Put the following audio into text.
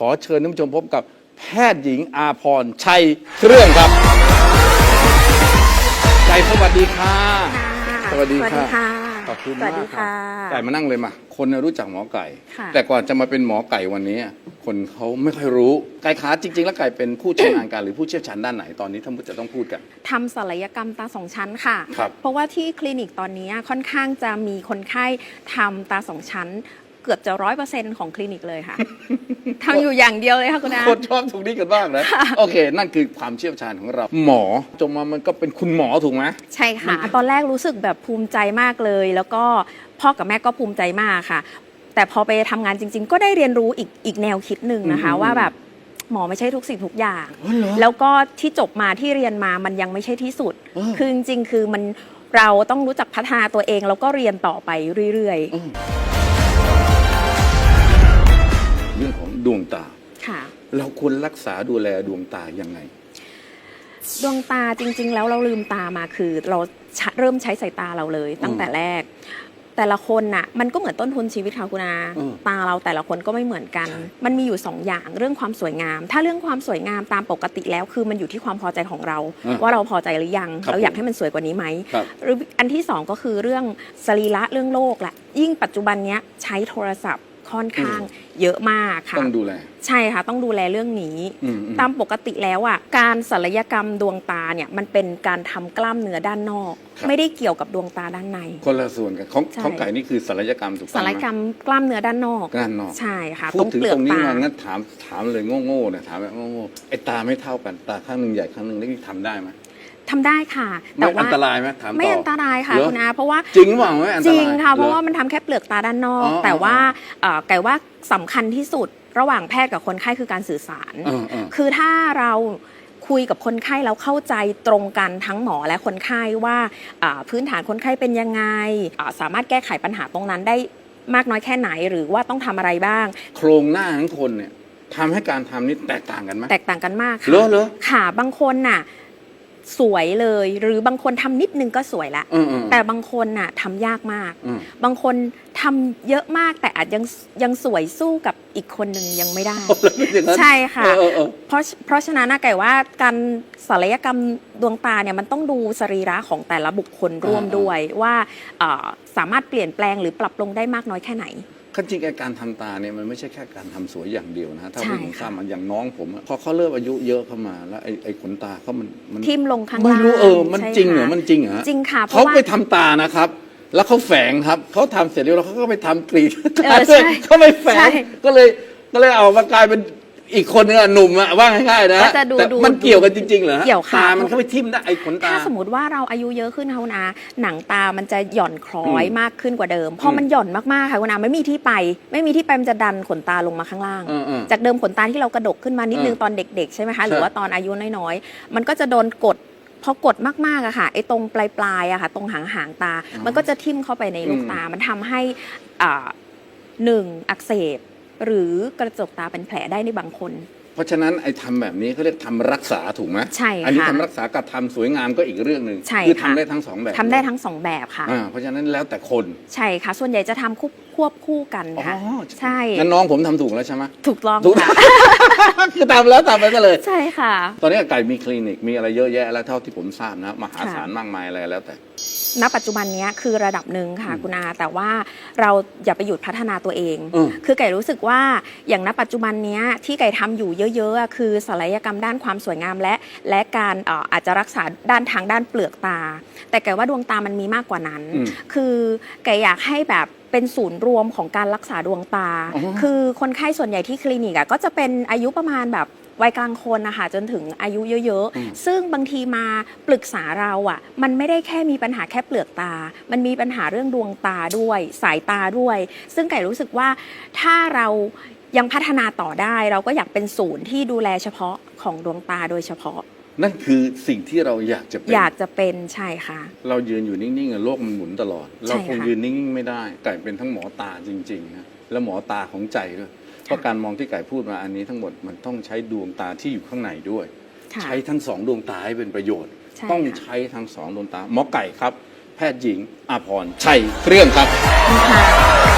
ขอเชิญท่านผู้ชมพบกับแพทย์หญิงอาพรชัยเครื่องครับไก่สวัสดีค่ะ สวัสดีค่ะค่ะขอบคุณสมาวักสดีครัค่ะบไก่มานั่งเลยมา คนน่ะรู้จักหมอไก่ค่ะแต่ก่อนจะมาเป็นหมอไก่วันนี้ คนเขาไม่ค่อยรู้ ไก่ขาจริง ๆ แล้วไก่เป็นผู้ชำนาญการหรือผู้เชี่ยวชาญด้านไหนตอนนี้ท่านผู้จะต้องพูดกันทำศัลยกรรมตาสองชั้นค่ะครับเพราะว่าที่คลินิกตอนนี้ค่อนข้างจะมีคนไข้ทำตาสองชั้น เกือบจะร้อยเปอร์เซ็นต์ของคลินิกเลยค่ะทำอยู่อย่างเดียวเลยค่ะคุณอาคนชอบตรงนี้กันบ้างนะ โอเค นั่นคือความเชี่ยวชาญของเรา หมอจงมามันก็เป็นคุณหมอถูกไหมใช่ค่ะ ตอนแรกรู้สึกแบบภูมิใจมากเลย แล้วก็พ่อกับแม่ก็ภูมิใจมากค่ะ แต่พอไปทำงานจริง ๆ ก็ได้เรียนรู้อีกอีกแนวคิดหนึ่งนะคะอืมว่าแบบหมอไม่ใช่ทุกสิ่งทุกอย่างอ๋อเหรอแล้วก็ที่จบมาที่เรียนมามันยังไม่ใช่ที่สุดเออคือจริงๆ คือมันเราต้องรู้จักพัฒนาตัวเองแล้วก็เรียนต่อไปเรื่อย เรื่องของดวงตาๆค่ะ เราควรรักษาดูแลดวงตายังไง ดวงตาจริง ๆ แล้วเราลืมตามาคือ เราชะเริ่มใช้สายตาเราเลย ตั้งแต่แรก แต่ละคนน่ะ มันก็เหมือนต้นทุนชีวิตค่ะคุณอาอืมตาเราแต่ละคนก็ไม่เหมือนกัน ใช่ มันมีอยู่สองอย่างเรื่องความสวยงาม ถ้าเรื่องความสวยงามตามปกติแล้ว คือมันอยู่ที่ความพอใจของเรา อะว่าเราพอใจหรือยังครับ เราอยากผมให้มันสวยกว่านี้ไหม ครับ หรืออันที่สองก็คือเรื่องสรีระเรื่องโลกแหละยิ่งปัจจุบันเนี้ยใช้โทรศัพท์ ค่อนข้างเยอะมากค่ะ ต้องดูแล ใช่ค่ะ ต้องดูแลเรื่องนี้ อืมอืม ตามปกติแล้วอะการศัลยกรรมดวงตาเนี่ยมันเป็นการทำกล้ามเนื้อด้านนอกไม่ได้เกี่ยวกับดวงตาด้านใน คนละส่วนกันของใช่ ของไก่นี่คือศัลยกรรมถูกต้องศัไหลยกรรมกล้ามเนื้อด้านนอกด้านนอก ใช่ค่ะพูตดรงถึงเปลือตกรงนี้ตามางั้นถามถามเลยโง่ๆเนี่ยถามแบบโง่ๆไอ้ตาไม่เท่ากัน ตาข้างหนึ่งใหญ่ข้างหนึ่งนี่ทำได้ไหม ทำได้ค่ะไม่แต่อัว่านตรายไหมถามต่อไม่อันตรายค่ะเหรอคุณอาเพราะว่า จริงหรือเปล่าไม่อันตจรายริงค่ะ เพราะหอว่ามันทำแค่เปลือกตาด้านนอก อ๋อแต่ว่าเอ่อไก่ว่าสำคัญที่สุดระหว่างแพทย์กับคนไข้คือการสื่อสาร เออเออ คือถ้าเราคุยกับคนไข้แล้วเข้าใจตรงกันทั้งหมอและคนไข้ว่าอ่าพื้นฐานคนไข้เป็นยังไงอ่าสามารถแก้ไขปัญหาตรงนั้นได้มากน้อยแค่ไหนหรือว่าต้องทำอะไรบ้าง โครงหน้าของคนเนี่ยทำให้การทำนี่แตกต่างกันไหมแตกต่างกันมากเหรอค่ะเหรอ ค่ะบางคนน่ะ สวยเลย หรือบางคนทำนิดนึงก็สวยละเออเออแต่บางคนน่ะทำยากมาก อืม บางคนทำเยอะมากแต่อาจยังยังสวยสู้กับอีกคนหนึ่งยังไม่ได้แล้วเป็นอย่างนั้นใช่ค่ะเออเออเออ เพราะเพราะฉะนั้นนะไก่ว่าการศัลยกรรมดวงตาเนี่ยมันต้องดูสรีระของแต่ละบุคคลร่วมอ่า ด้วยว่าเอ่อสามารถเปลี่ยนแปลงหรือปรับปรุงได้มากน้อยแค่ไหน ขั้นจริงไอ้การทำตาเนี่ยมันไม่ใช่แค่การทำสวยอย่างเดียวนะฮะถ้าใช่ผู้หญิงค่ะทราบมันอย่างน้องผมอะพอเขาเริ่มอายุเยอะเข้ามาแล้วไอ้ไอ้ขนตาเขามันมันทิมลงข้างไม่ล่างรู้เออมันใช่จริงเหรอค่ะมันจริงเหรอจริงค่ะเพเขาราะว่า ไปทำตานะครับ แล้วเขาแฝงครับเขาทำเสร็จแล้วเขาก็ไปทำกรีดเอตาอด้วยใช่เขาไปแฝใช่ งก็เลยก็เลยเอามากลายเป็น อีกคนนึงอะหนุ่มอะว่าง่ายๆนะก็จะดูแต่ดูมันเกี่ยวกันจริงๆเหรอฮะเกี่ยวค่ะ ตามันเข้าไปทิ่มได้ไอ้ขนตา ถ้าสมมติว่าเราอายุเยอะขึ้นค่ะคุณอาหนังตามันจะหย่อนคล้อยอืมมากขึ้นกว่าเดิม พออมมันหย่อนมากๆค่ะคุณอาไม่มีที่ไป ไม่มีที่ไปมันจะดันขนตาลงมาข้างล่างเออเออจากเดิมขนตาที่เรากระดกขึ้นมานิดนึงเออตอนเด็ก ๆ ใช่ไหมคะ หรือใช่ว่าตอนอายุน้อยๆ มันก็จะโดนกดพอกดมากๆอะค่ะไอ้ตรงปลายๆอะค่ะ ตรงหางหางๆตาอ๋อมันก็จะทิ่มเข้าไปในลูกอืมตา มันทำให้อ่าหนึ่งอักเสบ หรือกระจกตาเป็นแผลได้ในบางคน เพราะฉะนั้นไอ้ทำแบบนี้เขาเรียกทำรักษาถูกไหมใช่อันี้ค่ะทำรักษากับทำสวยงามก็อีกเรื่องหนึ่งใช่คือค่ะทำได้ทั้งสองแบบทำได้ทั้งสองแบบค่ะ อ่าเพราะฉะนั้นแล้วแต่คน ใช่ค่ะ ส่วนใหญ่จะทำควบควบคู่กันค่ะอ๋อใช่ งั้นน้องผมทำถูกแล้วใช่ไหมถูกต้องถูก ค่ะ คือทำแล้วทำไปก็เลย ใช่ค่ะ ตอนนี้ไก่มีคลินิกมีอะไรเยอะแยะแล้วเท่าที่ผมทราบนะ มหาศาลค่ะมากมายอะไรแล้วแต่ ณปัจจุบันเนี้ยคือระดับหนึ่งค่ะอืมคุณอาแต่ว่าเราอย่าไปหยุดพัฒนาตัวเองอืมคือไก่รู้สึกว่าอย่างณปัจจุบันเนี้ยที่ไก่ทำอยู่เยอะๆอะคือศัลยกรรมด้านความสวยงามและ และการเอ่ออาจจะรักษาด้านทางด้านเปลือกตา แต่ไก่ว่าดวงตามันมีมากกว่านั้นอืมคือไก่อยากให้แบบเป็นศูนย์รวมของการรักษาดวงตาอ๋อคือคนไข้ส่วนใหญ่ที่คลินิกอะก็จะเป็นอายุประมาณแบบ วัยกลางคนนะคะจนถึงอายุเยอะอืมๆซึ่งบางทีมาปรึกษาเราอะมันไม่ได้แค่มีปัญหาแค่เปลือกตา มันมีปัญหาเรื่องดวงตาด้วย สายตาด้วย ซึ่งไก่รู้สึกว่าถ้าเรายังพัฒนาต่อได้เราก็อยากเป็นศูนย์ที่ดูแลเฉพาะของดวงตาโดยเฉพาะ นั่นคือสิ่งที่เราอยากจะเป็น อยากจะเป็นใช่ค่ะ เรายืนอยู่นิ่งๆอะโลกมันหมุนตลอดใช่เราคงค่ะยืนนิ่งๆไม่ได้ไก่เป็นทั้งหมอตาจริงๆนะและหมอตาของใจด้วย เพราะการมองที่ไก่พูดมาอันนี้ทั้งหมดมันต้องใช้ดวงตาที่อยู่ข้างในด้วย ค่ะ ใช้ทั้งสองดวงตาให้เป็นประโยชน์ ใช่ต้องค่ะ ใช้ทั้งสองดวงตาหมอไก่ครับ แพทย์หญิงอาพรชัยเครื่องครับ ค่ะ